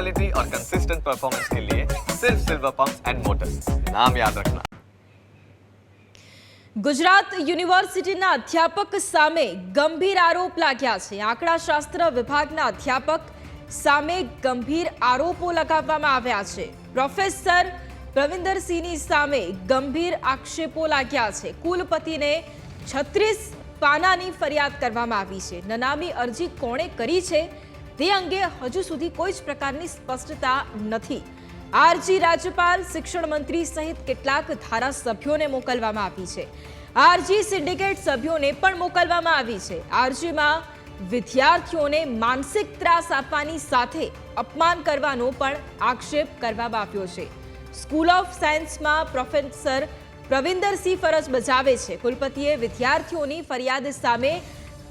Quality और consistent performance के लिए सिर्फ सिल्वर पंप एंड मोटर्स नाम याद रखना ગુજરાત યુનિવર્સિટીના અધ્યાપક સામે ગંભીર આરોપ લાગ્યા છે આંકડાશાસ્ત્ર વિભાગના અધ્યાપક સામે ગંભીર આરોપો લગાવવામાં આવ્યા છે પ્રોફેસર પ્રવિન્દરસિંહની સામે ગંભીર આક્ષેપો લાગ્યા છે કુલપતિને છત્રીસ પાનાની ફરિયાદ કરવામાં આવી છે નનામી અરજી કોણે કરી છે તે અંગે હજુ સુધી કોઈ જ પ્રકારની સ્પષ્ટતા નથી. આરજી રાજ્યપાલ, શિક્ષણ મંત્રી સહિત કેટલાક ધારાસભ્યોને મોકલવામાં આવી છે. આરજી સિન્ડિકેટ સભ્યોને પણ મોકલવામાં આવી છે. આરજીમાં વિદ્યાર્થીઓને માનસિક ત્રાસ આપવાની સાથે અપમાન કરવાનો પણ આક્ષેપ કરવામાં આવ્યો છે. સ્કૂલ ઓફ સાયન્સમાં પ્રોફેસર પ્રવિન્દરસિંહ ફરજ બજાવે છે. કુલપતિએ વિદ્યાર્થીઓની ફરિયાદ સામે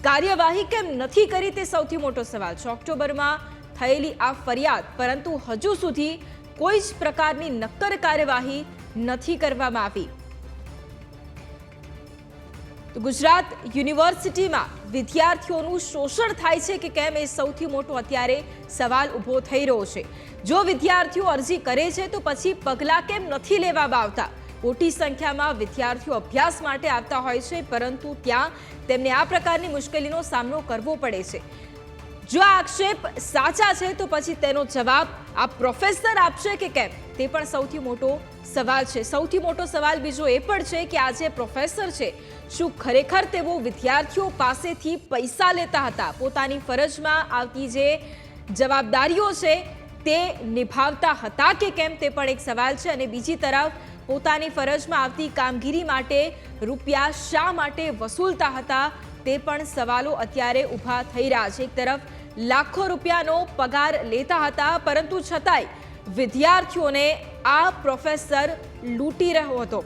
કાર્યવાહી કેમ નથી કરી તે સૌથી મોટો સવાલ છે. ઓક્ટોબરમાં થયેલી આ ફરિયાદ, પરંતુ હજુ સુધી કોઈ જ પ્રકારની નક્કર કાર્યવાહી નથી કરવામાં આવી. તો ગુજરાત યુનિવર્સિટીમાં વિદ્યાર્થીઓનું શોષણ થાય છે કે કેમ એ સૌથી મોટો અત્યારે સવાલ ઊભો થઈ રહ્યો છે. જો વિદ્યાર્થીઓ અરજી કરે છે તો પછી પગલાં કેમ નથી લેવામાં આવતા? મોટી સંખ્યામાં વિદ્યાર્થીઓ અભ્યાસ માટે આવતા હોય છે, પરંતુ ત્યાં તેમને આ પ્રકારની મુશ્કેલીનો સામનો કરવો પડે છે. જો આ આક્ષેપ સાચા છે, તો પછી તેનો જવાબ આ પ્રોફેસર આપશે કે કેમ? તે પણ સૌથી મોટો સવાલ છે. સૌથી મોટો સવાલ બીજો એ પણ છે કે આ જે પ્રોફેસર છે, શું ખરેખર તેઓ વિદ્યાર્થીઓ પાસેથી પૈસા લેતા હતા? પોતાની ફરજમાં આવતી જે જવાબદારીઓ છે, તે નિભાવતા હતા કે કેમ? તે પણ એક સવાલ છે અને બીજી તરફ પોતાની ફરજમાં આવતી કામગીરી માટે રૂપિયા શા માટે વસૂલતા હતા તે પણ સવાલો અત્યારે ઊભા થઈ રહ્યા છે. એક તરફ લાખો રૂપિયાનો પગાર લેતા હતા, પરંતુ છતાંય વિદ્યાર્થીઓને આ પ્રોફેસર લૂંટી રહ્યો હતો.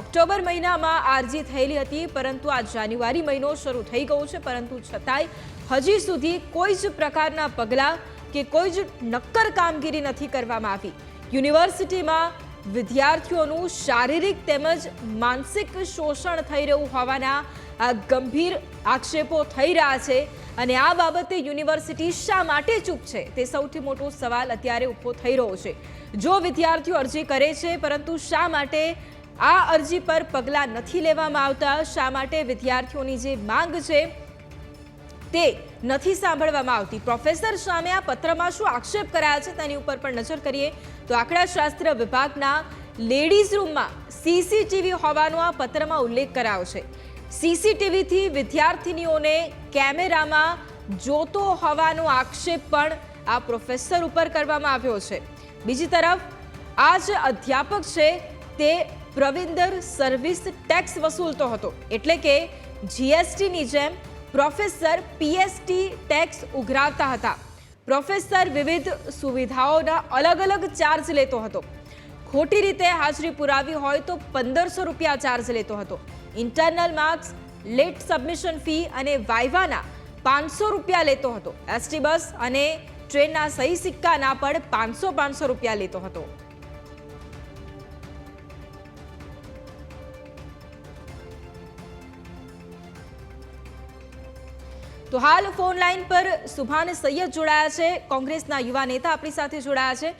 ઓક્ટોબર મહિનામાં આરજી થયેલી હતી, પરંતુ આ જાન્યુઆરી મહિનો શરૂ થઈ ગયો છે, પરંતુ છતાંય હજી સુધી કોઈ જ પ્રકારના પગલાં કે કોઈ જ નક્કર કામગીરી નથી કરવામાં આવી. યુનિવર્સિટીમાં વિદ્યાર્થીઓનું શારીરિક તેમજ માનસિક શોષણ થઈ રહ્યું હોવાના ગંભીર આક્ષેપો થઈ રહ્યા છે. અને આ બાબતે યુનિવર્સિટી શા માટે ચૂપ છે? તે સૌથી મોટો સવાલ અત્યારે ઊભો થઈ રહ્યો છે. જો વિદ્યાર્થીઓ અરજી કરે છે, પરંતુ શા માટે આ અરજી પર પગલાં નથી લેવામાં આવતા? શા માટે વિદ્યાર્થીઓની જે માંગ છે તે નથી સાંભળવામાં આવતી. પ્રોફેસર સામે આ પત્રમાં શું આક્ષેપ કરાયા છે તેની ઉપર પણ નજર કરીએ. તો આંકડાશાસ્ત્ર વિભાગના લેડીઝ રૂમમાં સીસીટીવી હોવાનો આ પત્રમાં ઉલ્લેખ કરાયો છે. સીસીટીવીથી વિદ્યાર્થિનીઓને કેમેરામાં જોતો હોવાનો આક્ષેપ પણ આ પ્રોફેસર ઉપર કરવામાં આવ્યો છે. બીજી તરફ, આ જે અધ્યાપક છે તે પ્રવિંદર સર્વિસ ટેક્સ વસૂલતો હતો. એટલે કે જીએસટીની જેમ પ્રોફેસર પીએસટી ટેક્સ ઉઘરાવતા હતા. પ્રોફેસર વિવિધ સુવિધાઓના અલગ અલગ ચાર્જ લેતો હતો. ખોટી રીતે હાજરી પુરાવી હોય તો પંદરસો રૂપિયા ચાર્જ લેતો હતો. Internal marks late submission fee અને વાઇવાના પાંચસો રૂપિયા લેતો હતો. એસટી બસ અને ટ્રેનના સહી સિક્કાના પણ પાંચસો પાંચસો રૂપિયા લેતો હતો. તો હાલ ફોન લાઈન પર સુભાન સૈયદ જોડાયા છે, કોંગ્રેસના યુવા નેતા આપણી સાથે જોડાયા છે.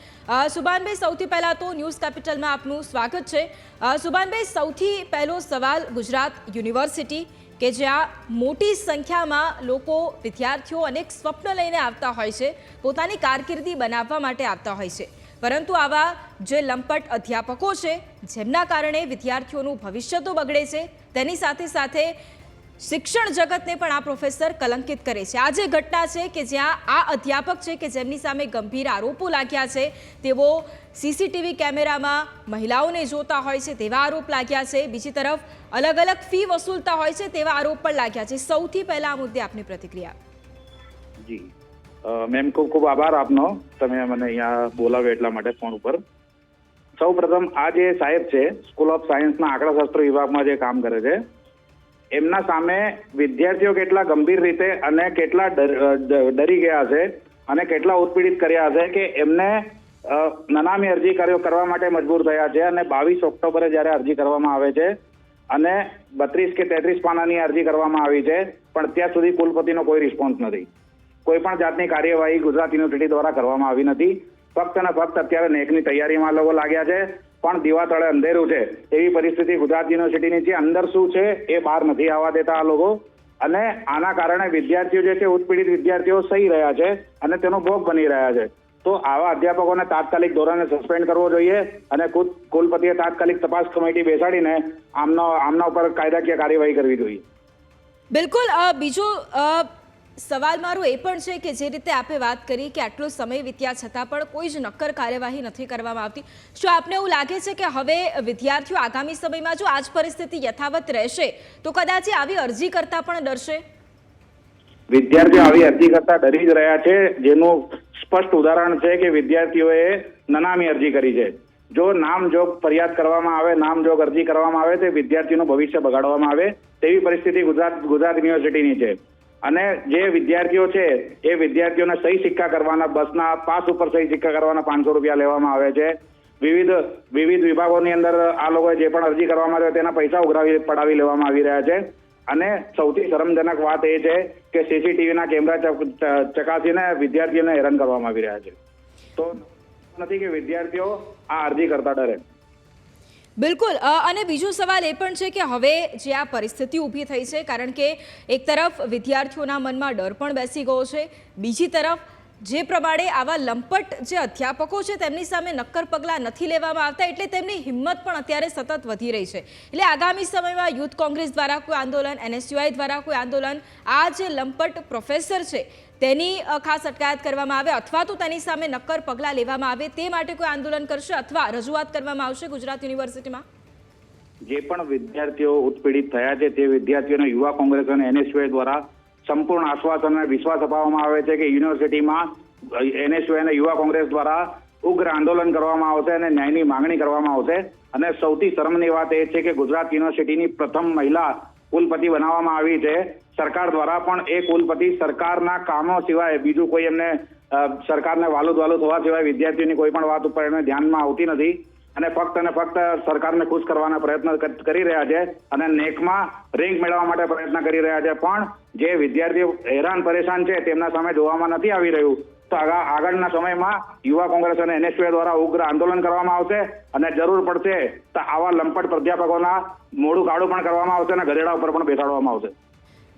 સુભાનભાઈ, સૌથી પહેલા તો ન્યૂઝ કેપિટલમાં આપનું સ્વાગત છે. સુભાનભાઈ, સૌથી પહેલો સવાલ ગુજરાત યુનિવર્સિટી કે જ્યાં મોટી સંખ્યામાં લોકો વિદ્યાર્થીઓ અનેક સ્વપ્ન લઈને આવતા હોય છે, પોતાની કારકિર્દી બનાવવા માટે આવતા હોય છે. પરંતુ આવા જે લંપટ અધ્યાપકો છે, જેમના કારણે વિદ્યાર્થીઓનું ભવિષ્ય તો બગડે છે, તેની સાથે સાથે શિક્ષણ જગતને પણ આ પ્રોફેસર કલંકિત કરે છે. આ જે ઘટના છે કે જ્યાં આ અધ્યાપક છે કે જેમની સામે ગંભીર આરોપો લાગ્યા છે, તેઓ સીસીટીવી કેમેરામાં મહિલાઓને જોતા હોય છે તેવા આરોપ લાગ્યા છે. બીજી તરફ અલગ અલગ ફી વસૂલતા હોય છે તેવા આરોપ પણ લાગ્યા છે. સૌથી પહેલા આ મુદ્દે આપની પ્રતિક્રિયા. જી. મેમ ખૂબ ખૂબ આભાર આપનો. તમે મને અહીંયા બોલાવ્યો એટલા માટે ફોન ઉપર. સૌ પ્રથમ આ જે સાહેબ છે, સ્કૂલ ઓફ સાયન્સના આંકડાશાસ્ત્ર વિભાગમાં જે કામ કરે છે એમના સામે વિદ્યાર્થીઓ કેટલા ગંભીર રીતે અને કેટલા ડર- ગયા છે અને કેટલા ઉત્પીડિત કર્યા છે કે એમને નનામી અરજી કરવા માટે મજબૂર થયા છે અને બાવીસ ઓક્ટોબરે જ્યારે અરજી કરવામાં આવે છે અને બત્રીસ કે તેત્રીસ પાનાની અરજી કરવામાં આવી છે, પણ ત્યાં સુધી કુલપતિનો કોઈ રિસ્પોન્સ નથી. કોઈ પણ જાતની કાર્યવાહી ગુજરાત યુનિવર્સિટી દ્વારા કરવામાં આવી નથી. ફક્ત અને ફક્ત અત્યારે નેકની તૈયારીમાં લોકો લાગ્યા છે પણ દીવા તળે અંધેરું છે. એવી પરિસ્થિતિ ગુજરાત યુનિવર્સિટીની છે. અંદર શું છે એ બહાર નથી આવવા દેતા આ લોકો. અને આના કારણે વિદ્યાર્થીઓ જે છે, ઉત્પીડિત વિદ્યાર્થીઓ સહી રહ્યા છે અને તેનો ભોગ બની રહ્યા છે. તો આવા અધ્યાપકોને તાત્કાલિક ધોરણે સસ્પેન્ડ કરવો જોઈએ અને કુલપતિએ તાત્કાલિક તપાસ કમિટી બેસાડીને આમનો, આમના ઉપર કાયદાકીય કાર્યવાહી કરવી જોઈએ. બિલકુલ બીજો સવાલ મારો એ પણ છે કે જે રીતે આપે વાત કરી કે આટલો સમય વીત્યા છતાં પણ કોઈ જ નક્કર કાર્યવાહી નથી કરવામાં આવતી. શું આપને એવું લાગે છે કે હવે વિદ્યાર્થીઓ આગામી સમયમાં જો આ જ પરિસ્થિતિ યથાવત રહેશે, તો કદાચ આવી અરજી કરતા પણ ડરશે? વિદ્યાર્થીઓ આવી અરજી કરતા ડરી જ રહ્યા છે. જેનું સ્પષ્ટ ઉદાહરણ છે કે વિદ્યાર્થીઓએ નનામી અરજી કરી છે. જો નામજોગ ફરિયાદ કરવામાં આવે નામજોગ અરજી કરવામાં આવે, તો વિદ્યાર્થીઓનું ભવિષ્ય બગાડવામાં આવે તેવી પરિસ્થિતિ ગુજરાત ગુજરાત યુનિવર્સિટીની છે. અને જે વિદ્યાર્થીઓ છે, એ વિદ્યાર્થીઓને સહી સિક્કા કરવાના, બસના પાસ ઉપર સહી સિક્કા કરવાના પાંચસો રૂપિયા લેવામાં આવે છે. વિવિધ વિવિધ વિભાગોની અંદર આ લોકોએ જે પણ અરજી કરવામાં આવે તેના પૈસા ઉઘરાવી, પડાવી લેવામાં આવી રહ્યા છે. અને સૌથી શરમજનક વાત એ છે કે સીસીટીવીના કેમેરા ચકાસીને વિદ્યાર્થીઓને હેરાન કરવામાં આવી રહ્યા છે. તો નથી કે વિદ્યાર્થીઓ આ અરજી કરતા ડરે. બિલકુલ. અને બીજો સવાલ એ પણ છે કે હવે જે આ પરિસ્થિતિ ઊભી થઈ છે, કારણ કે એક તરફ વિદ્યાર્થીઓના મનમાં ડર પણ બેસી ગયો છે, બીજી તરફ જે પ્રમાણે આવા લંપટ જે અધ્યાપકો છે, તેમની સામે નક્કર પગલાં નથી લેવામાં આવતા, એટલે તેમની હિંમત પણ અત્યારે સતત વધી રહી છે. એટલે આગામી સમયમાં યુથ કોંગ્રેસ દ્વારા કોઈ આંદોલન, એનએસયુઆઈ દ્વારા કોઈ આંદોલન, આ જે લંપટ પ્રોફેસર છે તેની ખાસ અટકાયત કરવામાં આવે અથવા તો તેની સામે નક્કર પગલાં લેવામાં આવે તે માટે કોઈ આંદોલન કરશે અથવા રજૂઆત કરવામાં આવશે ગુજરાત યુનિવર્સિટીમાં? જે પણ વિદ્યાર્થીઓ ઉત્પીડિત થયા છે તે વિદ્યાર્થીઓને યુવા કોંગ્રેસ અને એનએસયુએ દ્વારા સંપૂર્ણ આશ્વાસન અને વિશ્વાસ અપાવવામાં આવે છે કે યુનિવર્સિટીમાં એનએસયુએ અને યુવા કોંગ્રેસ દ્વારા ઉગ્ર આંદોલન કરવામાં આવશે અને ન્યાયની માંગણી કરવામાં આવશે. અને સૌથી શરમની વાત એ છે કે ગુજરાત યુનિવર્સિટીની પ્રથમ મહિલા કુલપતિ બનાવવામાં આવી છે. સરકાર દ્વારા પણ એ કુલપતિ સરકારના કામો સિવાય બીજું કોઈ એમને સરકારને વાલુદ વાલુદ થવા સિવાય વિદ્યાર્થીઓની કોઈ પણ વાત ઉપર એમને ધ્યાનમાં આવતી નથી. અને ફક્ત અને ફક્ત સરકારને ખુશ કરવાના પ્રયત્ન કરી રહ્યા છે અને નેકમાં રેન્ક મેળવવા માટે પ્રયત્ન કરી રહ્યા છે. પણ જે વિદ્યાર્થીઓ હેરાન પરેશાન છે તેમના સામે જોવામાં નથી આવી રહ્યું. તો આગા- આગળના સમયમાં યુવા કોંગ્રેસ અને એનએસયુએ દ્વારા ઉગ્ર આંદોલન કરવામાં આવશે અને જરૂર પડશે તો આવા લંપટ પ્રાધ્યાપકોના મોડું કાળું પણ કરવામાં આવશે અને ગધેડા ઉપર પણ બેસાડવામાં આવશે.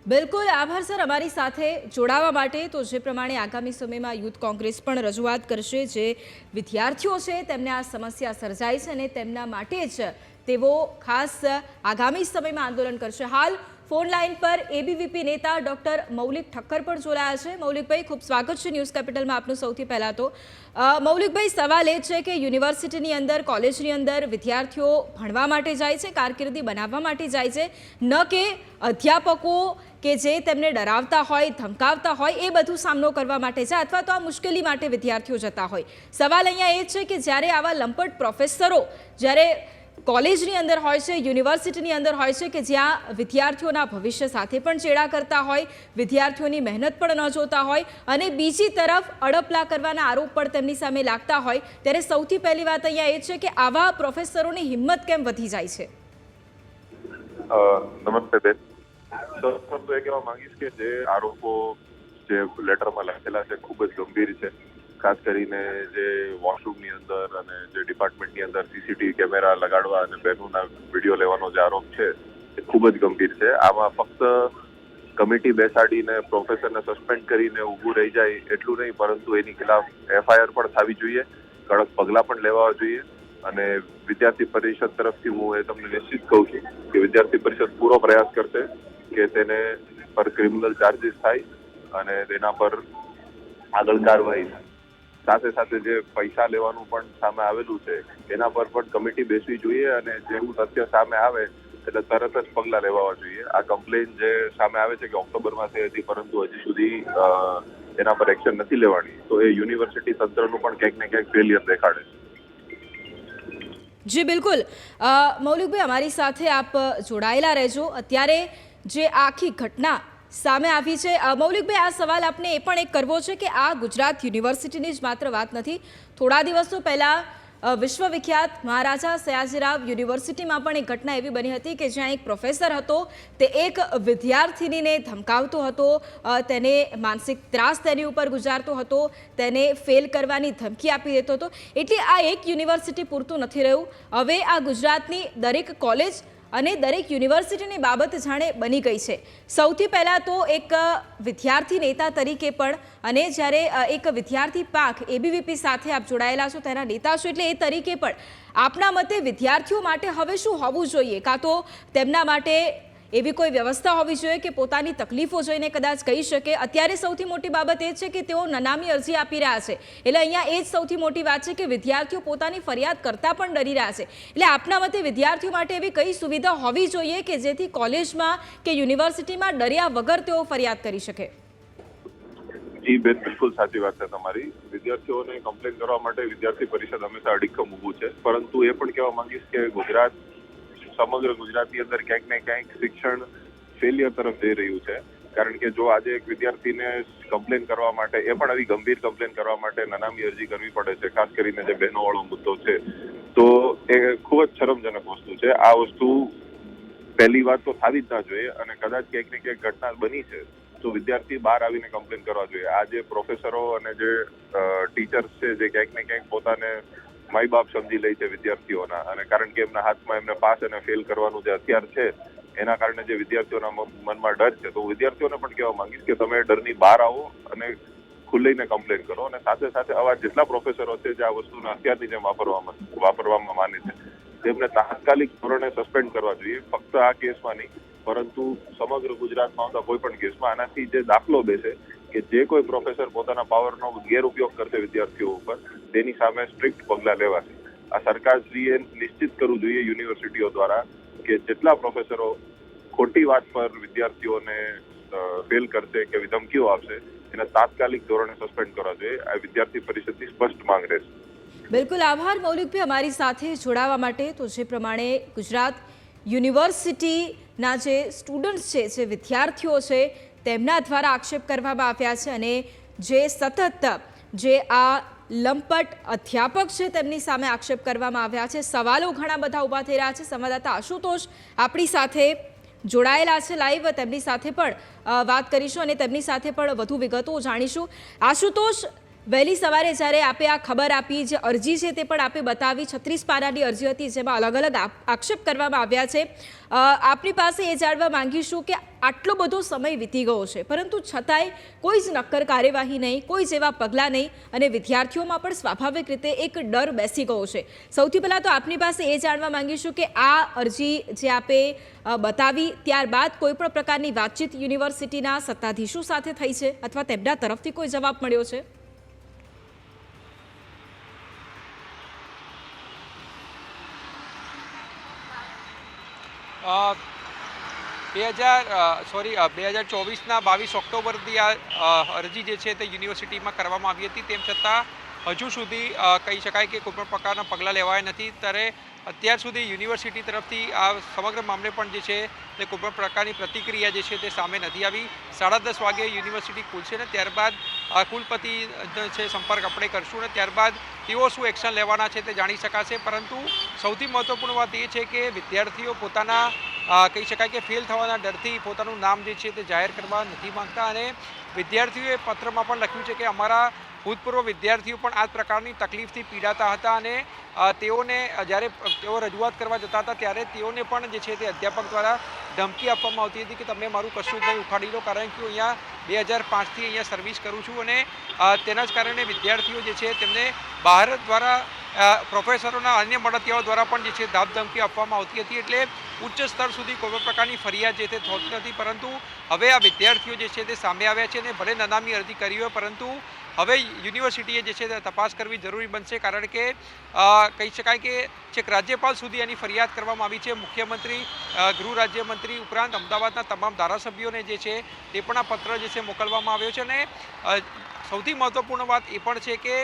બિલકુલ, આભાર સર. અમારી સાથે જોડાવા માટે તો જે પ્રમાણે આગામી સમયમાં યુથ કોંગ્રેસ પણ રજૂઆત કરશે, જે વિદ્યાર્થીઓ છે તેમને આ સમસ્યા સર્જાય છે અને તેમના માટે જ તેઓ ખાસ આગામી સમયમાં આંદોલન કરશે. હાલ ફોન લાઈન પર એબીવીપી નેતા ડોક્ટર મૌલિક ઠક્કર પણ જોડાયા છે. મૌલિકભાઈ, ખૂબ સ્વાગત છે ન્યૂઝ કેપિટલમાં આપનું સૌથી પહેલાં તો. મૌલિકભાઈ, સવાલ એ છે કે યુનિવર્સિટીની અંદર, કોલેજની અંદર વિદ્યાર્થીઓ ભણવા માટે જાય છે, કારકિર્દી બનાવવા માટે જાય છે. ન કે અધ્યાપકો કે જે તેમને ડરાવતા હોય, ધમકાવતા હોય, એ બધું સામનો કરવા માટે છે અથવા તો આ મુશ્કેલી માટે વિદ્યાર્થીઓ જતા હોય. સવાલ અહીંયા એ છે કે જ્યારે આવા લંપટ પ્રોફેસરો જ્યારે કોલેજની અંદર હોય છે, યુનિવર્સિટીની અંદર હોય છે કે જ્યાં વિદ્યાર્થીઓના ભવિષ્ય સાથે પણ ચેડા કરતા હોય, વિદ્યાર્થીઓની મહેનત પણ ન જોતા હોય અને બીજી તરફ અડપલા કરવાના આરોપ પણ તેમની સામે લાગતા હોય. ત્યારે સૌથી પહેલી વાત અહીંયા એ છે કે આવા પ્રોફેસરોની હિંમત કેમ વધી જાય છે? નમસ્તે બેન. સૌપ્રથમ તો એ કહેવા માંગીશ કે જે આરોપો જે લેટરમાં લખેલા છે, ખૂબ જ ગંભીર છે. ખાસ કરીને જે વોશરૂમની અંદર અને જે ડિપાર્ટમેન્ટની અંદર સીસીટીવી કેમેરા લગાડવા અને બહેનોના વીડિયો લેવાનો જે આરોપ છે, એ ખૂબ જ ગંભીર છે. આમાં ફક્ત કમિટી બેસાડીને પ્રોફેસરને સસ્પેન્ડ કરીને ઊભું રહી જાય એટલું નહીં, પરંતુ એની ખિલાફ એફઆઈઆર પણ થવી જોઈએ, કડક પગલાં પણ લેવા જોઈએ. અને વિદ્યાર્થી પરિષદ તરફથી હું એ તમને નિશ્ચિત કહું છું કે વિદ્યાર્થી પરિષદ પૂરો પ્રયાસ કરશે કે તેને પર ક્રિમિનલ ચાર્જીસ થાય અને તેના પર આગળ કાર્યવાહી થાય. સાથે સાથે જે પૈસા લેવાનું પણ સામે આવેલું છે, એના પર પણ કમિટી બેસવી જોઈએ અને જેવું તથ્ય સામે આવે એટલે તરત જ પગલાં લેવા જોઈએ. આ કમ્પ્લેન જે સામે આવે છે કે ઓક્ટોબરમાં થઈ હતી પરંતુ હજી સુધી એના પર એક્શન નથી લેવાની. તો એ યુનિવર્સિટી તંત્રનું પણ ક્યાંક ને ક્યાંક ફેલિયર દેખાડે છે. જી, બિલકુલ. મૌલિકભાઈ, અમારી સાથે આપ જોડાયેલા રહેજો. અત્યારે જે આખી ઘટના સામે આવી છે. મૌલિકભાઈ આ સવાલ આપને એ પણ એક કરવો છે કે આ ગુજરાત યુનિવર્સિટીની જ માત્ર વાત નથી. થોડા દિવસો પહેલાં વિશ્વવિખ્યાત મહારાજા સયાજીરાવ યુનિવર્સિટીમાં પણ એક ઘટના એવી બની હતી કે જ્યાં એક પ્રોફેસર હતો. તે એક વિદ્યાર્થિનીને ધમકાવતો હતો. તેને માનસિક ત્રાસ તેની ઉપર ગુજારતો હતો. તેને ફેલ કરવાની ધમકી આપી દેતો હતો. એટલે આ એક યુનિવર્સિટી પૂરતું નથી રહ્યું. હવે આ ગુજરાતની દરેક કોલેજ અને દરેક યુનિવર્સિટીની બાબત જાણે બની ગઈ છે. સૌથી પહેલાં તો એક વિદ્યાર્થી નેતા તરીકે પણ અને જ્યારે એક વિદ્યાર્થી પાક એબીવીપી સાથે આપ જોડાયેલા છો, તેના નેતા છો એટલે એ તરીકે પણ આપના મતે વિદ્યાર્થીઓ માટે હવે શું હોવું જોઈએ? કાં તો તેમના માટે એવી કોઈ વ્યવસ્થા હોવી જોઈએ કે પોતાની તકલીફો જોઈને કદાચ કહી શકે? અત્યારે સૌથી મોટી બાબત એ છે કે તેઓ નનામી અરજી આપી રહ્યા છે. એટલે અહીંયા એ જ સૌથી મોટી વાત છે કે વિદ્યાર્થીઓ પોતાની ફરિયાદ કરતા પણ ડરી રહ્યા છે. એટલે આપના મતે વિદ્યાર્થીઓ માટે એવી કઈ સુવિધા હોવી જોઈએ કે જેથી કોલેજમાં કે યુનિવર્સિટીમાં ડર્યા વગર તેઓ ફરિયાદ કરી શકે? જી, બેન, બિલકુલ સાચી વાત છે તમારી. વિદ્યાર્થીઓને કમ્પ્લેન કરવા માટે વિદ્યાર્થી પરિષદ હંમેશા અડીખમ ઊભું છે. પરંતુ એ પણ કહેવા માંગીશ કે ગુજરાત સમગ્ર ગુજરાતની અંદર ક્યાંક ને ક્યાંક શિક્ષણ ફેલિયર તરફ જઈ રહ્યું છે. કારણ કે જો આજે એક વિદ્યાર્થીને કમ્પ્લેન કરવા માટે, એ પણ આવી ગંભીર કમ્પ્લેન કરવા માટે નનામી અરજી કરવી પડે છે, ખાસ કરીને જે બહેનો વાળો મુદ્દો છે, તો એ ખૂબ જ શરમજનક વસ્તુ છે. આ વસ્તુ પહેલી વાત તો થવી જ ના જોઈએ અને કદાચ ક્યાંક ને ક્યાંક ઘટના બની છે, તો વિદ્યાર્થી બહાર આવીને કમ્પ્લેન કરવા જોઈએ. આ જે પ્રોફેસરો અને જે ટીચર્સ છે, જે ક્યાંક ને ક્યાંક પોતાને માઈ બાપ સમજી લે છે વિદ્યાર્થીઓના. અને કારણ કે એમના હાથમાં એમને પાસ અને ફેલ કરવાનું જે હથિયાર છે, એના કારણે જે વિદ્યાર્થીઓના મનમાં ડર છે, તો હું વિદ્યાર્થીઓને પણ કહેવા માંગીશ કે તમે ડરની બહાર આવો અને ખુલ્લીને કમ્પ્લેન કરો. અને સાથે સાથે આવા જેટલા પ્રોફેસરો છે જે આ વસ્તુને હથિયારની જેમ વાપરવામાં વાપરવામાં માને છે, તેમને તાત્કાલિક ધોરણે સસ્પેન્ડ કરવા જોઈએ. ફક્ત આ કેસમાં નહીં, પરંતુ સમગ્ર ગુજરાતમાં આવતા કોઈ પણ કેસમાં આનાથી જે દાખલો બેસે, કે જે કોઈ પ્રોફેસર પોતાના પાવરનો ગેરઉપયોગ કરશે વિદ્યાર્થીઓ ઉપર તેની સામે સ્ટ્રિક્ટ પગલાં લેવાશે. આ સરકારશ્રીએ નિશ્ચિત કરવું જોઈએ યુનિવર્સિટીઓ દ્વારા કે જેટલા પ્રોફેસરો ખોટી વાત પર વિદ્યાર્થીઓને ફેલ કરશે કે ધમકીઓ આપશે, એને તાત્કાલિક ધોરણે સસ્પેન્ડ કરવા જોઈએ. આ વિદ્યાર્થી પરિષદની સ્પષ્ટ માંગ રહેશે. બિલકુલ આભાર મૌલિકભાઈ અમારી સાથે જોડાવા માટે. તો જે પ્રમાણે ગુજરાત યુનિવર્સિટીના જે સ્ટુડન્ટ્સ છે, જે વિદ્યાર્થીઓ છે, તેમના દ્વારા આક્ષેપ કરવામાં આવ્યા છે અને જે સતત જે આ લંપટ અધ્યાપક છે. તેમની સામે આક્ષેપ કરવામાં આવ્યા છે. સવાલો ઘણા બધા ઊભા થઈ રહ્યા છે. સંવાદદાતા આશુતોષ આપણી સાથે જોડાયેલા છે લાઈવ. તેમની સાથે પણ વાત કરીશું અને તેમની સાથે પણ વધુ વિગતો જાણીશું. આશુતોષ વહેલી સવારે જ્યારે આપે આ ખબર આપી જે અરજી છે તે પણ આપે બતાવી છત્રીસ પાનાની અરજી હતી જેમાં અલગ અલગ આક્ષેપ કરવામાં આવ્યા છે. આપની પાસે એ જાણવા માંગીશું કે આટલો બધો સમય વીતી ગયો છે, પરંતુ છતાંય કોઈ જ નક્કર કાર્યવાહી નહીં, કોઈ જેવા પગલાં નહીં અને વિદ્યાર્થીઓમાં પણ સ્વાભાવિક રીતે એક ડર બેસી ગયો છે. સૌથી પહેલાં તો આપની પાસે એ જાણવા માંગીશું કે આ અરજી જે આપે બતાવી ત્યારબાદ કોઈપણ પ્રકારની વાતચીત યુનિવર્સિટીના સત્તાધીશો સાથે થઈ છે અથવા તેમના તરફથી કોઈ જવાબ મળ્યો છે? બે હજાર સોરી બે હજાર ચોવીસના બાવીસ ઓક્ટોબરથી આ અરજી જે છે તે યુનિવર્સિટીમાં કરવામાં આવી હતી. તેમ છતાં હજુ સુધી કહી શકાય કે કોઈપણ પ્રકારના પગલાં લેવાયા નથી. ત્યારે અત્યાર સુધી યુનિવર્સિટી તરફથી આ સમગ્ર મામલે પણ જે છે તે કોઈ પણ પ્રકારની પ્રતિક્રિયા જે છે તે સામે નથી આવી. સાડા દસ વાગે યુનિવર્સિટી ખુલશે ને ત્યારબાદ કુલપતિ છે, સંપર્ક આપણે કરશું ને ત્યારબાદ તેઓ શું એક્શન લેવાના છે તે જાણી શકાશે. પરંતુ સૌથી મહત્ત્વપૂર્ણ વાત એ છે કે વિદ્યાર્થીઓ પોતાના કહી શકાય કે ફેલ થવાના ડરથી પોતાનું નામ જે છે તે જાહેર કરવા નથી માંગતા. અને વિદ્યાર્થીઓએ પત્રમાં પણ લખ્યું છે કે અમારા ભૂતપૂર્વ વિદ્યાર્થીઓ પણ આ પ્રકારની તકલીફથી પીડાતા હતા અને તેઓને જ્યારે તેઓ રજૂઆત કરવા જતા હતા ત્યારે તેઓને પણ જે છે તે અધ્યાપક દ્વારા ધમકી આપવામાં આવતી હતી કે તમે મારું કશું નહીં ઉખાડી લો, કારણ કે હું અહીંયા બે હજાર પાંચથી અહીંયા સર્વિસ કરું છું. અને તેના જ કારણે વિદ્યાર્થીઓ જે છે તેમને બહાર દ્વારા પ્રોફેસરોના અન્ય મળતિયાઓ દ્વારા પણ જે છે ધામધમકી આપવામાં આવતી હતી. એટલે ઉચ્ચ સ્તર સુધી કોઈ પ્રકારની ફરિયાદ જે તે થતી નથી. પરંતુ હવે આ વિદ્યાર્થીઓ જે છે તે સામે આવ્યા છે અને ભલે નનામી અરજી કરી હોય, પરંતુ હવે યુનિવર્સિટીએ જે છે તપાસ કરવી જરૂરી બનશે કારણ કે કહી શકાય કે છેક રાજ્યપાલ સુધી એની ફરિયાદ કરવામાં આવી છે. મુખ્યમંત્રી ગૃહ રાજ્યમંત્રી ઉપરાંત અમદાવાદના તમામ ધારાસભ્યોને જે છે તે પણ આ પત્ર જે છે મોકલવામાં આવ્યો છે અને સૌથી મહત્ત્વપૂર્ણ વાત એ પણ છે કે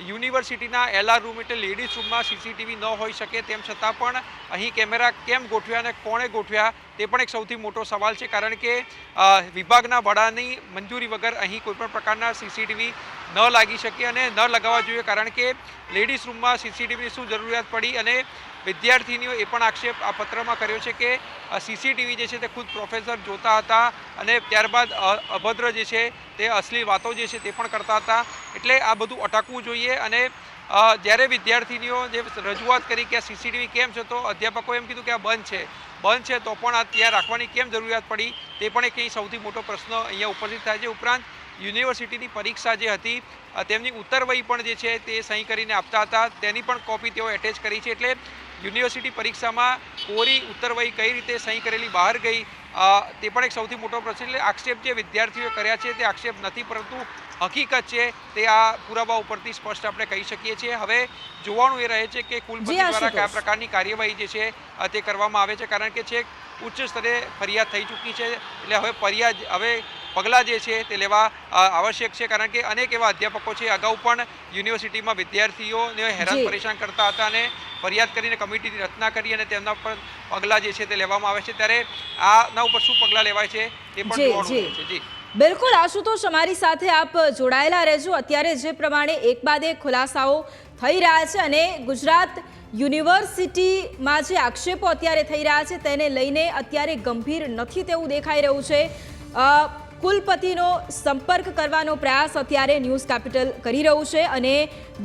યુનિવર્સિટીના એલઆર રૂમ એટલે લેડીઝ રૂમમાં સીસીટીવી ન હોઈ શકે તેમ છતાં પણ અહીં કેમેરા કેમ ગોઠવ્યા અને કોણે ગોઠવ્યા તે પણ એક સૌથી મોટો સવાલ છે કારણ કે વિભાગના વડાની મંજૂરી વગર અહીં કોઈપણ પ્રકારના સીસીટીવી ન લાગી શકે અને ન લગાવવા જોઈએ, કારણ કે લેડીઝ રૂમમાં સીસીટીવીની શું જરૂરિયાત પડી અને વિદ્યાર્થીનીઓ એ પણ આક્ષેપ આ પત્રમાં કર્યો છે કે સીસીટીવી જે છે તે ખુદ પ્રોફેસર જોતા હતા અને ત્યારબાદ અભદ્ર જે છે તે અસલી વાતો જે છે તે પણ કરતા હતા. એટલે આ બધું અટકવું જોઈએ અને જ્યારે વિદ્યાર્થીનીઓ જે રજૂઆત કરી કે આ સીસીટીવી કેમ છે, તો અધ્યાપકો એમ કીધું કે આ બંધ છે. બંધ છે તો પણ આ ત્યાં રાખવાની કેમ જરૂરિયાત પડી? તે પણ એક સૌથી મોટો પ્રશ્ન અહીંયા ઉપસ્થિત થાય છે. ઉપરાંત યુનિવર્સિટીની પરીક્ષા જે હતી તેમની ઉત્તરવહી પણ જે છે તે સહી કરીને આપતા હતા. તેની પણ કોપી તેઓ એટેચ કરી છે એટલે યુનિવર્સિટી પરીક્ષામાં કોરી ઉત્તરવહી કઈ રીતે સહી કરેલી બહાર ગઈ તે પણ એક સૌથી મોટો પ્રશ્ન એટલે આક્ષેપ જે વિદ્યાર્થીઓએ કર્યા છે તે આક્ષેપ નથી પરંતુ હકીકત છે તે આ પુરાવા ઉપરથી સ્પષ્ટ આપણે કહી શકીએ છીએ. હવે જોવાનું એ રહે છે કે કુલપતિ દ્વારા કયા પ્રકારની કાર્યવાહી જે છે તે કરવામાં આવે છે. કારણ કે છેક ઉચ્ચ સ્તરે ફરિયાદ થઈ ચૂકી છે. એટલે હવે ફરિયાદ હવે પગલાં જે છે તે લેવા આવશ્યક છે કારણ કે અનેક એવા અધ્યાપકો છે. અગાઉ પણ યુનિવર્સિટીમાં વિદ્યાર્થીઓને હેરાન પરેશાન કરતા હતા અને ફરિયાદ કરીને કમિટીની રચના કરી અને તેમના પર પગલાં જે છે તે લેવામાં આવે છે. ત્યારે આના ઉપર શું પગલાં લેવાય છે એ પણ. છે. જી. બિલકુલ આશુતોષ અમારી સાથે આપ જોડાયેલા રહેજો. અત્યારે જે પ્રમાણે એક બાદ એક ખુલાસાઓ થઈ રહ્યા છે અને ગુજરાત યુનિવર્સિટીમાં જે આક્ષેપો અત્યારે થઈ રહ્યા છે તેને લઈને અત્યારે ગંભીર નથી તેવું દેખાઈ રહ્યું છે. કુલપતિનો સંપર્ક કરવાનો પ્રયાસ અત્યારે ન્યૂઝ કેપિટલ કરી રહ્યું છે અને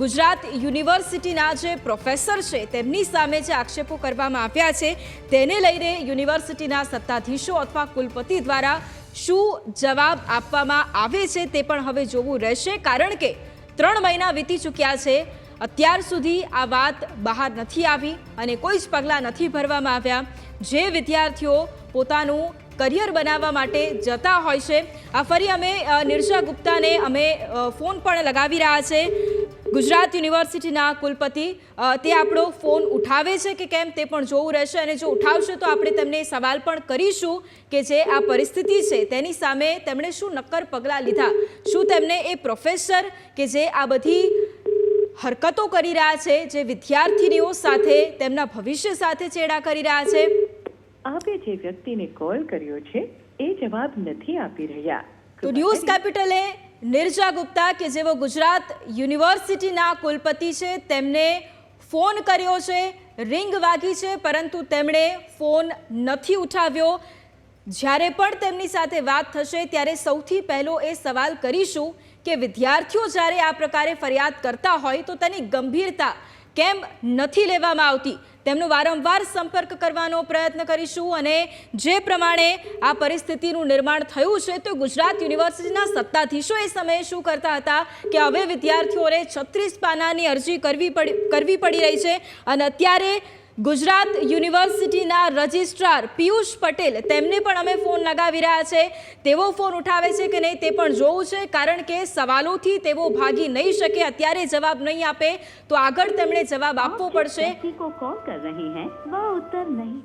ગુજરાત યુનિવર્સિટીના જે પ્રોફેસર છે, તેમની સામે જે આક્ષેપો કરવામાં આવ્યા છે, તેને લઈને યુનિવર્સિટીના સત્તાધીશો અથવા કુલપતિ દ્વારા શું જવાબ આપવામાં આવે છે તે પણ હવે જોવું રહેશે, કારણ કે ત્રણ મહિના વીતી ચૂક્યા છે, અત્યાર સુધી આ વાત બહાર નથી આવી અને કોઈ જ પગલાં નથી ભરવામાં આવ્યા. જે વિદ્યાર્થીઓ પોતાનું કરિયર બનાવવા માટે જતા હોય છે. આ ફરી અમે નિર્જા ગુપ્તાને અમે ફોન પણ લગાવી રહ્યા છે. ગુજરાત યુનિવર્સિટીના કુલપતિ તે આપણો ફોન ઉઠાવે છે કે કેમ તે પણ જોવું રહેશે અને જો ઉઠાવશે તો આપણે તેમને સવાલ પણ કરીશું કે જે આ પરિસ્થિતિ છે તેની સામે તેમણે શું નક્કર પગલાં લીધા. શું તેમને એ પ્રોફેસર કે જે આ બધી હરકતો કરી રહ્યા છે, જે વિદ્યાર્થીનીઓ સાથે તેમના ભવિષ્ય સાથે ચેડા કરી રહ્યા છે આપે જે વ્યક્તિને કોલ કર્યો છે એ જવાબ નથી આપી રહ્યા. તો ન્યૂઝ કેપિટલે નિર્જા ગુપ્તા કે જેઓ ગુજરાત યુનિવર્સિટીના કુલપતિ છે તેમને ફોન કર્યો છે રિંગ વાગી છે પરંતુ તેમણે ફોન નથી ઉઠાવ્યો. જ્યારે પણ તેમની સાથે વાત થશે ત્યારે સૌથી પહેલો એ સવાલ કરીશું કે વિદ્યાર્થીઓ જ્યારે આ પ્રકારે ફરિયાદ કરતા હોય તો તેની ગંભીરતા કેમ નથી લેવામાં આવતી? તેમનો વારંવાર સંપર્ક કરવાનો પ્રયત્ન કરીશું અને જે પ્રમાણે આ પરિસ્થિતિનું નિર્માણ થયું છે તો ગુજરાત યુનિવર્સિટીના સત્તાધીશો એ સમયે શું કરતા હતા કે હવે વિદ્યાર્થીઓને છત્રીસ પાનાની અરજી કરવી પડી કરવી પડી રહી છે અને અત્યારે ગુજરાત યુનિવર્સિટીના રજિસ્ટ્રાર પિયુષ પટેલ તેમને પણ અમે ફોન લગાવી રહ્યા છે. તેવો ફોન ઉઠાવે છે કે નહીં તે પણ જોવું છે. કારણ કે સવાલોથી તેવો ભાગી નહીં શકે, અત્યારે જવાબ નહીં આપે. તો આગળ તેમણે જવાબ આપવો પડશે. કોલ કર રહી હૈ ઉત્તર નહીં.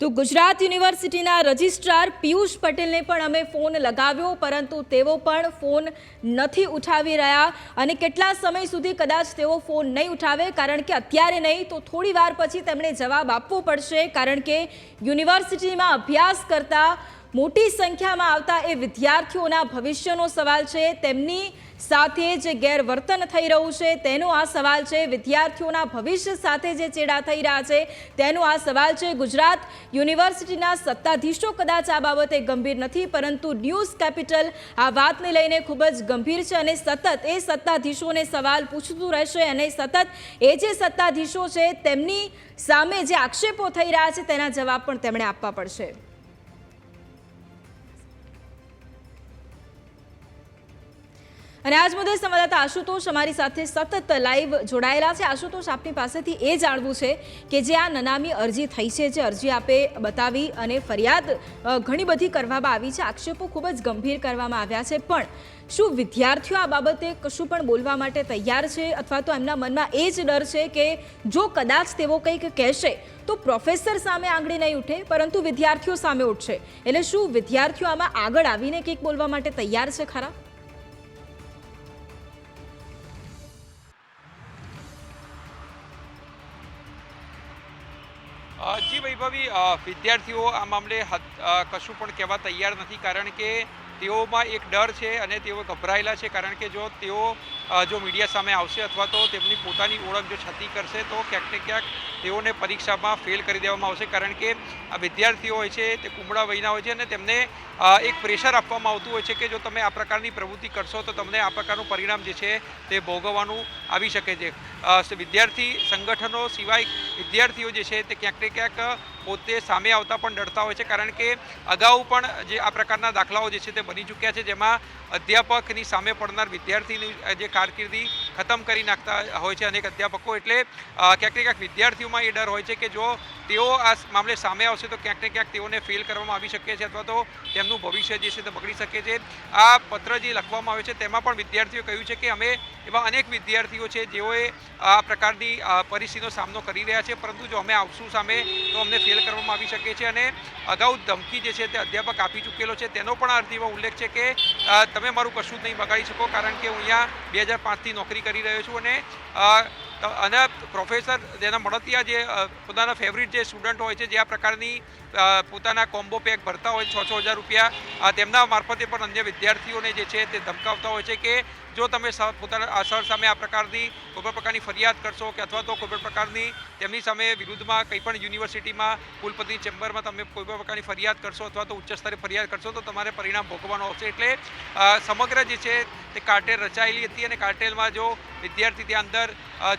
તો ગુજરાત યુનિવર્સિટીના રજિસ્ટ્રાર પિયુષ પટેલને પણ અમે ફોન લગાવ્યો, પરંતુ તેઓ પણ ફોન નથી ઉઠાવી રહ્યા અને કેટલા સમય સુધી કદાચ તેઓ ફોન નહીં ઉઠાવે, કારણ કે અત્યારે નહીં, તો થોડી વાર પછી તેમણે જવાબ આપવો પડશે, કારણ કે યુનિવર્સિટીમાં અભ્યાસ કરતા મોટી સંખ્યામાં આવતા એ વિદ્યાર્થીઓના ભવિષ્યનો સવાલ છે. તેમની સાથે જે ગેરવર્તન થઈ રહ્યું છે, તેનો આ સવાલ છે, વિદ્યાર્થીઓના ભવિષ્ય સાથે જે ચેડા થઈ રહ્યા છે, તેનો આ સવાલ છે, ગુજરાત યુનિવર્સિટીના સત્તાધીશો કદાચ આ બાબતે ગંભીર નથી, પરંતુ ન્યૂઝ કેપિટલ આ વાતને લઈને ખૂબ જ ગંભીર છે અને સતત એ સત્તાધીશોને સવાલ પૂછતું રહેશે અને સતત એ જે સત્તાધીશો છે, તેમની સામે જે આક્ષેપો થઈ રહ્યા છે, તેના જવાબ પણ તેમણે આપવા પડશે. અને આજ મુદ્દે સંવાદદાતા આશુતોષ અમારી સાથે સતત લાઈવ જોડાયેલા છે. આશુતોષ, આપની પાસેથી એ જાણવું છે કે જે આ નનામી અરજી થઈ છે, જે અરજી આપે બતાવી અને ફરિયાદ ઘણી બધી કરવામાં આવી છે. આક્ષેપો ખૂબ જ ગંભીર કરવામાં આવ્યા છે. પણ શું વિદ્યાર્થીઓ આ બાબતે કશું પણ બોલવા માટે તૈયાર છે? અથવા તો એમના મનમાં એ જ ડર છે કે જો કદાચ તેઓ કંઈક કહેશે, તો પ્રોફેસર સામે આંગળી નહીં ઉઠે, પરંતુ વિદ્યાર્થીઓ સામે ઉઠશે. એટલે શું વિદ્યાર્થીઓ આમાં આગળ આવીને કંઈક બોલવા માટે તૈયાર છે ખરા? જી વૈભવી વિદ્યાર્થીઓ આ મામલે કશું પણ કહેવા તૈયાર નથી કારણ કે તેઓમાં એક ડર છે અને તેઓ ગભરાયેલા છે કારણ કે જો તેઓ જો મીડિયા સામે આવશે અથવા તો તેમની પોતાની ઓળખ જો છતી કરશે તો ક્યાંક ને ક્યાંક તેઓને પરીક્ષામાં ફેલ કરી દેવામાં આવશે કારણ કે આ વિદ્યાર્થીઓ હોય છે, તે કુમળા વયના હોય છે અને તેમને એક પ્રેશર આપવામાં આવતું હોય છે કે જો તમે આ પ્રકારની પ્રવૃત્તિ કરશો તો તમને આ પ્રકારનું પરિણામ જે છે તે ભોગવવાનું આવી શકે છે. વિદ્યાર્થી સંગઠનો સિવાય વિદ્યાર્થીઓ જે છે તે ક્યાંક ને ક્યાંક પોતે સામે આવતા પણ ડરતા હોય છે, કારણ કે અગાઉ પણ જે આ પ્રકારના દાખલાઓ જે છે તે બની ચૂક્યા છે, જેમાં અધ્યાપકની સામે પડનાર વિદ્યાર્થીની જે કારકિર્દી ખતમ કરી નાખતા હોય છે અનેક અધ્યાપકો એટલે ક્યાંક ને ક્યાંક વિદ્યાર્થીઓમાં એ ડર હોય છે કે જો તેઓ આ મામલે સામે આવશે તો ક્યાંક ને ક્યાંક તેઓને ફેલ કરવામાં આવી શકે છે અથવા તો તેમનું ભવિષ્ય જે છે તે બગડી શકે છે. આ પત્ર જે લખવામાં આવે છે તેમાં પણ વિદ્યાર્થીઓ કહ્યું છે કે અમે એવા અનેક વિદ્યાર્થીઓ છે જેઓએ આ પ્રકારની પરિસ્થિતિનો સામનો કરી રહ્યા છે, પરંતુ જો અમે આવશું સામે તો અમને ફેલ કરવામાં આવી શકે છે અને અગાઉ ધમકી જે છે તે અધ્યાપક આપી ચૂકેલો છે. તેનો પણ આ અરજીમાં ઉલ્લેખ છે કે તમે મારું કશું જ નહીં બગાડી શકો કારણ કે હું અહીંયા બે હજાર પાંચથી નોકરી કરી રહ્યો છું અને અને પ્રોફેસર જેના મળતિયા જે પોતાના ફેવરિટ જે સ્ટુડન્ટ હોય છે, જે આ પ્રકારની પોતાના કોમ્બો પેક ભરતા હોય છ છ હજાર રૂપિયા તેમના મારફતે પણ અન્ય વિદ્યાર્થીઓને જે છે તે ધમકાવતા હોય છે કે જો તમે પોતાના સર સામે આ પ્રકારની કોઈપણ પ્રકારની ફરિયાદ કરશો કે અથવા તો કોઈ પણ પ્રકારની તેમની સામે વિરુદ્ધમાં કંઈ પણ યુનિવર્સિટીમાં કુલપતિ ચેમ્બરમાં તમે કોઈપણ પ્રકારની ફરિયાદ કરશો અથવા તો ઉચ્ચ સ્તરે ફરિયાદ કરશો, તો તમારે પરિણામ ભોગવવાનું આવશે. એટલે સમગ્ર જે છે તે કાર્ટેલ રચાયેલી હતી અને કાર્ટેલમાં જો વિદ્યાર્થી ત્યાં અંદર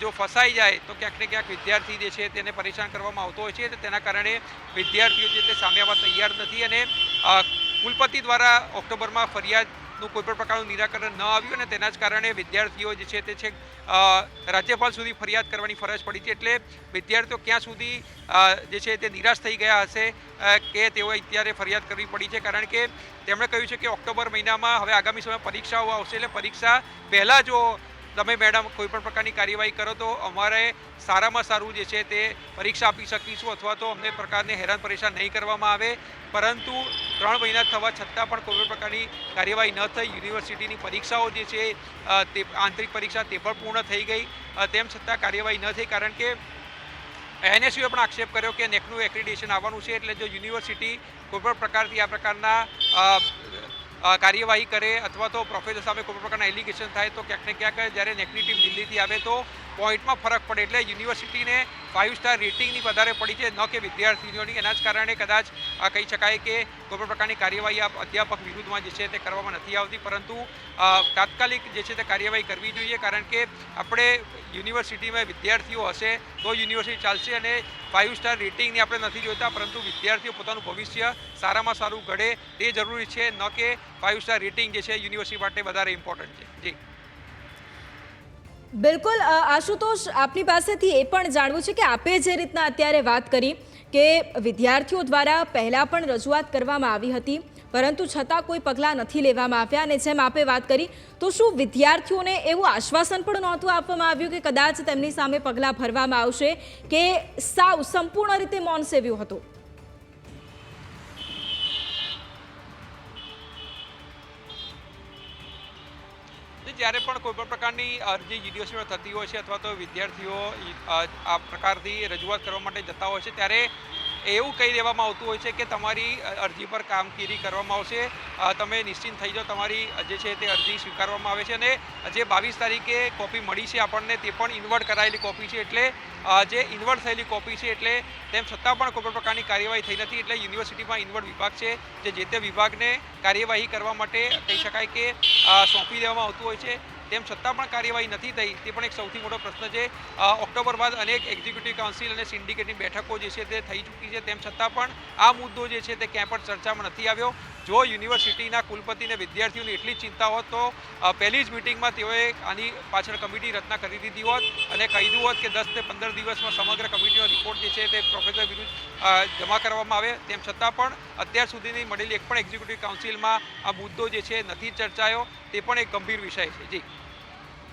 જો ફસાઈ જાય, તો ક્યાંક ને ક્યાંક વિદ્યાર્થી જે છે તેને પરેશાન કરવામાં આવતો હોય છે. તેના કારણે વિદ્યાર્થીઓ જે તે સામે આવવા તૈયાર નથી અને કુલપતિ દ્વારા ઓક્ટોબરમાં ફરિયાદનું કોઈ પણ પ્રકારનું નિરાકરણ ન આવ્યું અને તેના જ કારણે વિદ્યાર્થીઓ જે છે તે છે રાજ્યપાલ સુધી ફરિયાદ કરવાની ફરજ પડી છે. એટલે વિદ્યાર્થીઓ ક્યાં સુધી જે છે તે નિરાશ થઈ ગયા હશે કે તેઓએ અત્યારે ફરિયાદ કરવી પડી છે? કારણ કે તેમણે કહ્યું છે કે ઓક્ટોબર મહિનામાં હવે આગામી સમયમાં પરીક્ષાઓ આવશે. એટલે પરીક્ષા પહેલાં જો તમે મેડમ કોઈ પણ પ્રકારની કાર્યવાહી કરો તો અમારે સારામાં સારું જે છે તે પરીક્ષા આપી શકીશું અથવા તો અમને પ્રકારને હેરાન પરેશાન નહીં કરવામાં આવે. પરંતુ ત્રણ મહિના થવા છતાં પણ કોઈ પ્રકારની કાર્યવાહી ન થઈ. યુનિવર્સિટીની પરીક્ષાઓ જે છે તે આંતરિક પરીક્ષા તે પણ પૂર્ણ થઈ ગઈ. તેમ છતાં કાર્યવાહી ન થઈ કારણ કે એનએસયુએ પણ આક્ષેપ કર્યો કે નેકનું એક્રિડેશન આવવાનું છે. એટલે જો યુનિવર્સિટી કોઈપણ પ્રકારથી આ પ્રકારના કાર્યવાહી કરે અથવા તો પ્રોફેસર સામે કોઈ પ્રકારના એલિગેશન થાય તો ક્યાંક ને ક્યાંક જ્યારે નેકની ટીમ દિલ્હીથી આવે તો પોઈન્ટમાં ફરક પડે એટલે યુનિવર્સિટીને ફાઇવ સ્ટાર રેટિંગની વધારે પડી છે. ન કે વિદ્યાર્થીઓની એના જ કારણે કદાચ આ કહી શકાય કે કોઈપણ પ્રકારની કાર્યવાહી આ અધ્યાપક વિરુદ્ધમાં જે છે તે કરવામાં નથી આવતી. પરંતુ તાત્કાલિક જે છે તે કાર્યવાહી કરવી જોઈએ કારણ કે આપણે યુનિવર્સિટીમાં વિદ્યાર્થીઓ હશે તો યુનિવર્સિટી ચાલશે અને ફાઇવ સ્ટાર રેટિંગની આપણે નથી જોતા. પરંતુ વિદ્યાર્થીઓ પોતાનું ભવિષ્ય સારામાં સારું ઘડે તે જરૂરી છે. ન કે ફાઇવ સ્ટાર રેટિંગ જે છે યુનિવર્સિટી માટે વધારે ઇમ્પોર્ટન્ટ છે. જી. બિલકુલ આશુતોષ, આપની પાસેથી એ પણ જાણવું છે કે આપે જે રીતના અત્યારે વાત કરી કે વિદ્યાર્થીઓ દ્વારા પહેલાં પણ રજૂઆત કરવામાં આવી હતી, પરંતુ છતાં કોઈ પગલાં નથી લેવામાં આવ્યા અને જેમ આપે વાત કરી, તો શું વિદ્યાર્થીઓને એવું આશ્વાસન પણ નહોતું આપવામાં આવ્યું કે કદાચ તેમની સામે પગલાં ભરવામાં આવશે કે સાવ સંપૂર્ણ રીતે મૌન સેવ્યું હતું? જ્યારે પણ કોઈપણ પ્રકારની અરજી યુનિવર્સિટીમાં થતી હોય છે અથવા તો વિદ્યાર્થીઓ આ પ્રકારથી રજૂઆત કરવા માટે જતા હોય છે, ત્યારે એવું કહી દેવામાં આવતું હોય છે કે તમારી અરજી પર કામગીરી કરવામાં આવશે. તમે નિશ્ચિંત થઈ જાઓ, તમારી જે છે તે અરજી સ્વીકારવામાં આવે છે અને જે બાવીસ તારીખે કોપી મળી છે આપણને તે પણ ઇન્વર્ટ કરાયેલી કોપી છે એટલે જે ઇન્વર્ટ થયેલી કોપી છે એટલે તેમ છતાં પણ કોઈ પ્રકારની કાર્યવાહી થઈ નથી એટલે યુનિવર્સિટીમાં ઇન્વર્ટ વિભાગ છે જે જે તે વિભાગને કાર્યવાહી કરવા માટે કહી શકાય કે સોંપી દેવામાં આવતું હોય છે. તેમ છતાં પણ કાર્યવાહી નથી થઈ. તે પણ એક સૌથી મોટો પ્રશ્ન છે. ઓક્ટોબર બાદ અનેક એક્ઝિક્યુટિવ કાઉન્સિલ અને સિન્ડિકેટની બેઠકો જે છે તે થઈ ચૂકી છે. તેમ છતાં પણ આ મુદ્દો જે છે તે ક્યાંય પણ ચર્ચામાં નથી આવ્યો. જો યુનિવર્સિટીના કુલપતિને વિદ્યાર્થીઓની એટલી ચિંતા હોત તો પહેલી જ મિટિંગમાં તેઓએ આની પાછળ કમિટી રચના કરી દીધી હોત અને કહી દીધું હોત કે દસ તે પંદર દિવસમાં સમગ્ર કમિટીનો રિપોર્ટ જે છે તે પ્રોફેસર વિરુદ્ધ જમા કરવામાં આવે. તેમ છતાં પણ અત્યાર સુધીની મળેલી એક પણ એક્ઝિક્યુટિવ કાઉન્સિલમાં આ મુદ્દો જે છે નથી ચર્ચાયો. તે પણ એક ગંભીર વિષય છે. જી.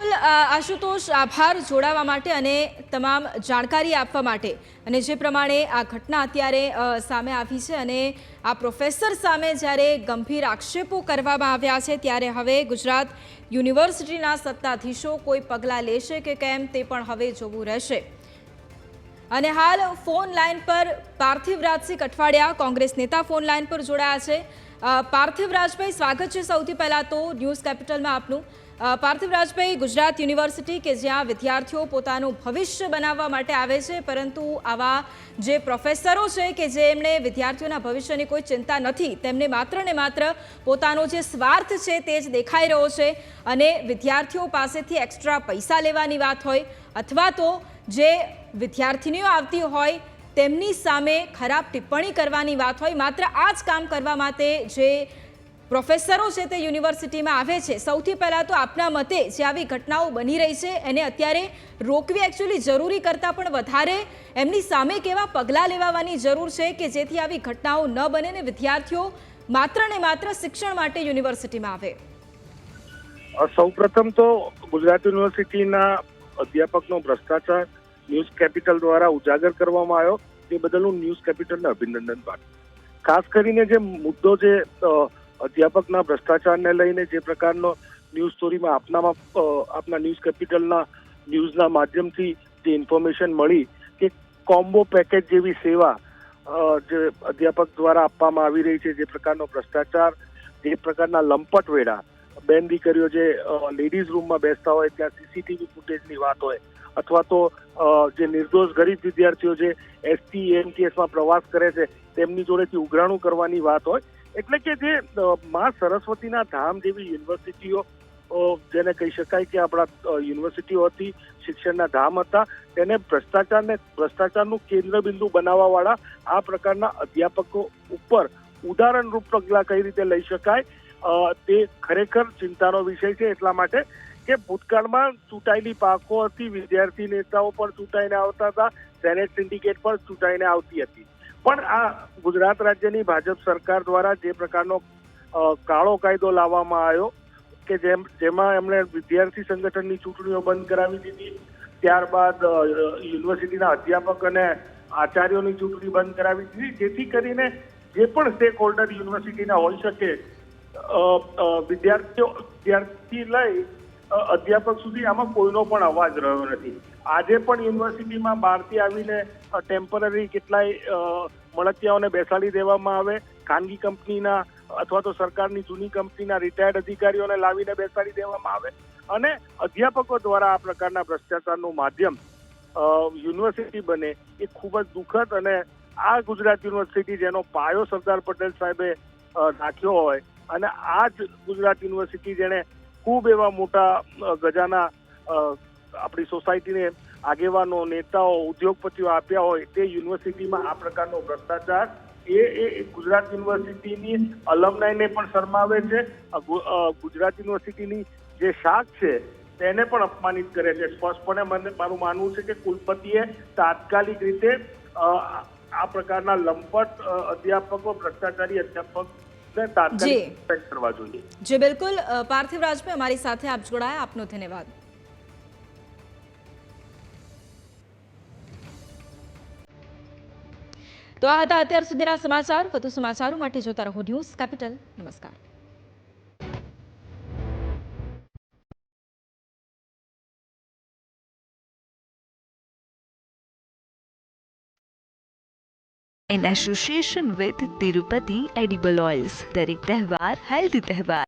આશુતોષ, આભાર જોડાવા માટે અને તમામ જાણકારી આપવા માટે. અને જે પ્રમાણે આ ઘટના અત્યારે સામે આવી છે અને આ પ્રોફેસર સામે જ્યારે ગંભીર આક્ષેપો કરવામાં આવ્યા છે, ત્યારે હવે ગુજરાત યુનિવર્સિટીના સત્તાધીશો કોઈ પગલાં લેશે કે કેમ તે પણ હવે જોવું રહેશે. અને હાલ ફોન લાઈન પર પાર્થિવ રાજસિંહ કઠવાડિયા કોંગ્રેસ નેતા ફોન લાઇન પર જોડાયા છે. પાર્થિવ રાજભાઈ, સ્વાગત છે સૌથી પહેલાં તો ન્યૂઝ કેપિટલમાં આપનું. પાર્થિવ રાજભાઈ ગુજરાત યુનિવર્સિટી કે જ્યાં વિદ્યાર્થીઓ પોતાનું ભવિષ્ય બનાવવા માટે આવે છે, પરંતુ આવા જે પ્રોફેસરો છે કે જે એમને વિદ્યાર્થીઓના ભવિષ્યની કોઈ ચિંતા નથી, તેમને માત્ર ને માત્ર પોતાનો જે સ્વાર્થ છે તે જ દેખાઈ રહ્યો છે અને વિદ્યાર્થીઓ પાસેથી એક્સ્ટ્રા પૈસા લેવાની વાત હોય અથવા તો જે વિદ્યાર્થીનીઓ આવતી હોય તેમની સામે ખરાબ ટિપ્પણી કરવાની વાત હોય, માત્ર આ જ કામ કરવા માટે જે પ્રોફેસરો છે તે યુનિવર્સિટીમાં આવે છે, સૌથી પહેલાં તો આપના મતે જે આવી ઘટનાઓ બની રહી છે, એને અત્યારે રોકવી એકચ્યુઅલી જરૂરી કરતાં પણ વધારે એમની સામે કેવા પગલાં લેવાની જરૂર છે કે જેથી આવી ઘટનાઓ ન બને ને વિદ્યાર્થીઓ માત્ર ને માત્ર શિક્ષણ માટે યુનિવર્સિટીમાં આવે? સૌ પ્રથમ તો ગુજરાત યુનિવર્સિટીના અધ્યાપકનો ભ્રષ્ટાચાર ન્યૂઝ કેપિટલ દ્વારા ઉજાગર કરવામાં આવ્યો. તે બદલ હું ન્યૂઝ કેપિટલને અભિનંદન પાઠવું. ખાસ કરીને જે મુદ્દો જે અધ્યાપકના ભ્રષ્ટાચારને લઈને જે પ્રકારનો ન્યૂઝ સ્ટોરીમાં આપનામાં આપના ન્યૂઝ કેપિટલના ન્યૂઝના માધ્યમથી જે ઇન્ફોર્મેશન મળી કે કોમ્બો પેકેજ જેવી સેવા જે અધ્યાપક દ્વારા આપવામાં આવી રહી છે, જે પ્રકારનો ભ્રષ્ટાચાર, જે પ્રકારના લંપટ વેળા બેન દીકરીઓ જે લેડીઝ રૂમમાં બેસતા હોય, ત્યાં સીસીટીવી ફૂટેજની વાત હોય, અથવા તો જે નિર્દોષ ગરીબ વિદ્યાર્થીઓ જે એસટી એમટીએસમાં પ્રવાસ કરે છે, તેમની જોડેથી ઉઘરાણું કરવાની વાત હોય એટલે કે જે મા સરસ્વતીના ધામ જેવી યુનિવર્સિટીઓ જેને કહી શકાય કે આપણા યુનિવર્સિટીઓ હતી, શિક્ષણના ધામ હતા, તેને ભ્રષ્ટાચારને, ભ્રષ્ટાચારનું કેન્દ્રબિંદુ બનાવવાવાળા આ પ્રકારના અધ્યાપકો ઉપર ઉદાહરણરૂપ પગલાં કઈ રીતે લઈ શકાય તે ખરેખર ચિંતાનો વિષય છે એટલા માટે કે ભૂતકાળમાં ચૂંટાયેલી પાકો હતી, વિદ્યાર્થી નેતાઓ પણ ચૂંટાઈને આવતા હતા, સેનેટ સિન્ડિકેટ પણ ચૂંટાઈને આવતી હતી. પણ આ ગુજરાત રાજ્યની ભાજપ સરકાર દ્વારા જે પ્રકારનો કાળો કાયદો લાવવામાં આવ્યો કે જેમ, જેમાં એમણે વિદ્યાર્થી સંગઠનની ચૂંટણીઓ બંધ કરાવી દીધી, ત્યારબાદ યુનિવર્સિટીના અધ્યાપક અને આચાર્યોની ચૂંટણી બંધ કરાવી દીધી, જેથી કરીને જે પણ સ્ટેક હોલ્ડર યુનિવર્સિટીના હોઈ શકે વિદ્યાર્થીઓ, વિદ્યાર્થી લઈ અધ્યાપક સુધી આમાં કોઈનો પણ અવાજ રહ્યો નથી. આજે પણ યુનિવર્સિટીમાં બહારથી આવીને ટેમ્પરરી કેટલાય મળતિયાઓને બેસાડી દેવામાં આવે. ખાનગી કંપનીના અથવા તો સરકારની જૂની કંપનીના રિટાયર્ડ અધિકારીઓને લાવીને બેસાડી દેવામાં આવે. અને અધ્યાપકો દ્વારા આ પ્રકારના ભ્રષ્ટાચારનું માધ્યમ યુનિવર્સિટી બને એ ખૂબ જ દુઃખદ અને આ ગુજરાત યુનિવર્સિટી જેનો પાયો સરદાર પટેલ સાહેબે નાખ્યો હોય અને આ જ ગુજરાત યુનિવર્સિટી જેણે ખૂબ એવા મોટા ગજાના આપણી સોસાયટીને આગેવાનો નેતાઓ ઉદ્યોગપતિઓ આપ્યા હોય તે યુનિવર્સિટીમાં આ પ્રકારનો ભ્રષ્ટાચાર એ એ ગુજરાત યુનિવર્સિટીની અલમનાઈને પણ શરમાવે છે. ગુજરાત યુનિવર્સિટીની જે શાખ છે તેને પણ અપમાનિત કરે છે. સ્પષ્ટપણે મને મારું માનવું છે કે કુલપતિએ તાત્કાલિક રીતે આ પ્રકારના લંપટ અધ્યાપકો ભ્રષ્ટાચારી તાત્કાલિક કરવા જોઈએ. જે બિલકુલ. પાર્થિવ રાજભાઈ અમારી સાથે આપ જોડાયા. આપનો ધન્યવાદ. તો આ હતા અત્યાર સુધીના સમાચાર. વધુ સમાચારો માટે જોતા રહો ન્યૂઝ કેપિટલ. નમસ્કાર. In association with Tirupati Edible Oils. દરેક તહેવાર હેલ્ધી તહેવાર